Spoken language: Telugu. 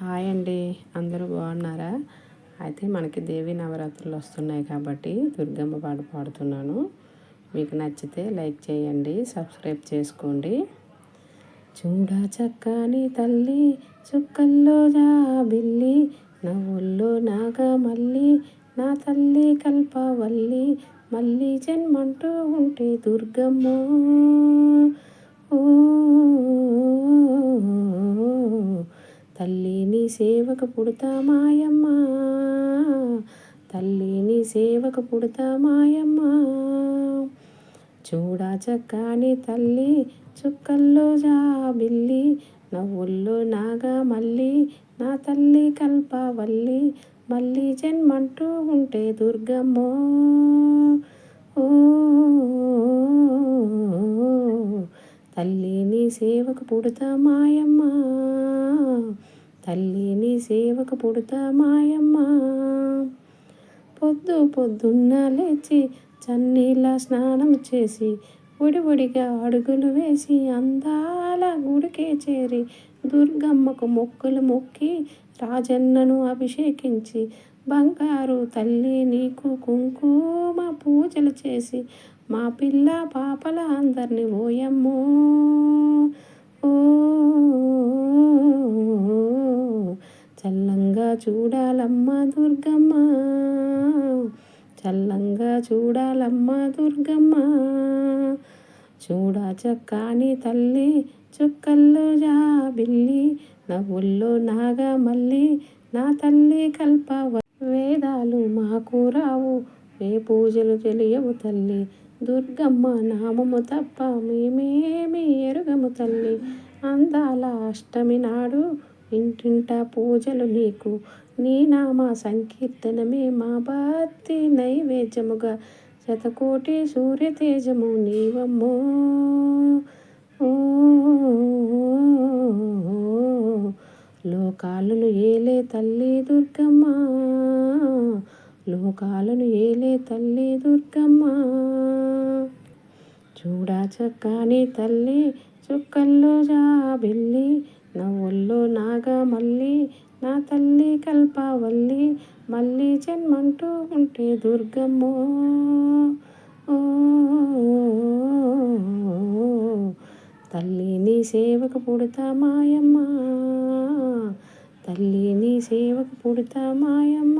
హాయ్ అండి. అందరూ బాగున్నారా? అయితే మనకి దేవి నవరాత్రులు వస్తున్నాయి కాబట్టి దుర్గమ్మ పాట పాడుతున్నాను. మీకు నచ్చితే లైక్ చేయండి సబ్స్క్రైబ్ చేసుకోండి. చూడా చక్కని తల్లి చుక్కల్లో జా బిల్లి నవ్వుల్లో నాగా మల్లి నా తల్లి కల్పవల్లి మళ్ళీ జన్మంటూ ఉంటే దుర్గమ్మ. ఓ సేవకు పుడతా మాయమ్మ. తల్లిని సేవకు పుడతా మాయమ్మ. చూడా చక్కని తల్లి చుక్కల్లో జాబిల్లి నవ్వుల్లో నాగా మళ్ళీ నా తల్లి కల్పవల్లి మళ్ళీ జన్మంటూ ఉంటే దుర్గమ్మో. ఓ తల్లిని సేవకు పుడతా మాయమ్మ. తల్లిని సేవకు పుడతా మాయమ్మ పొద్దు పొద్దున్న లేచి చన్నీళ్ళ స్నానం చేసి ఒడివొడిగా అడుగులు వేసి అందాల గుడికే చేరి దుర్గమ్మకు మొక్కులు మొక్కి రాజన్నను అభిషేకించి బంగారు తల్లి నీకు కుంకుమ పూజలు చేసి మా పిల్ల పాపల అందరిని ఓయమ్మో. చూడాలమ్మ దుర్గమ్మ. చల్లంగా చూడాలమ్మ దుర్గమ్మ. చూడ చక్కాని తల్లి చుక్కల్లో జాబిల్లి నవ్వుల్లో నాగా మల్లి నా తల్లి కల్ప వేదాలు మాకు రావు ఏ పూజలు తెలియవు తల్లి. దుర్గమ్మ నామము తప్ప మేమేమి ఎరుగము తల్లి. అందాల అష్టమి నాడు ఇంటింట పూజలు నీకు. నీ నామ సంకీర్తనమే మా భక్తి నైవేద్యముగా. శతకోటి సూర్య తేజము నీవమ్మో. ఓ లోకాలను ఏలే తల్లి దుర్గమ్మ. లోకాలను ఏలే తల్లి దుర్గమ్మ. చూడా చక్కని తల్లి చుక్కల్లో జాబిల్లి. నా తల్లి కల్పవల్లి మళ్ళీ జన్మంటూ ఉంటే దుర్గమ్మో. తల్లిని సేవకు పుడతా మాయమ్మ. తల్లిని సేవకు పుడతా మాయమ్మ.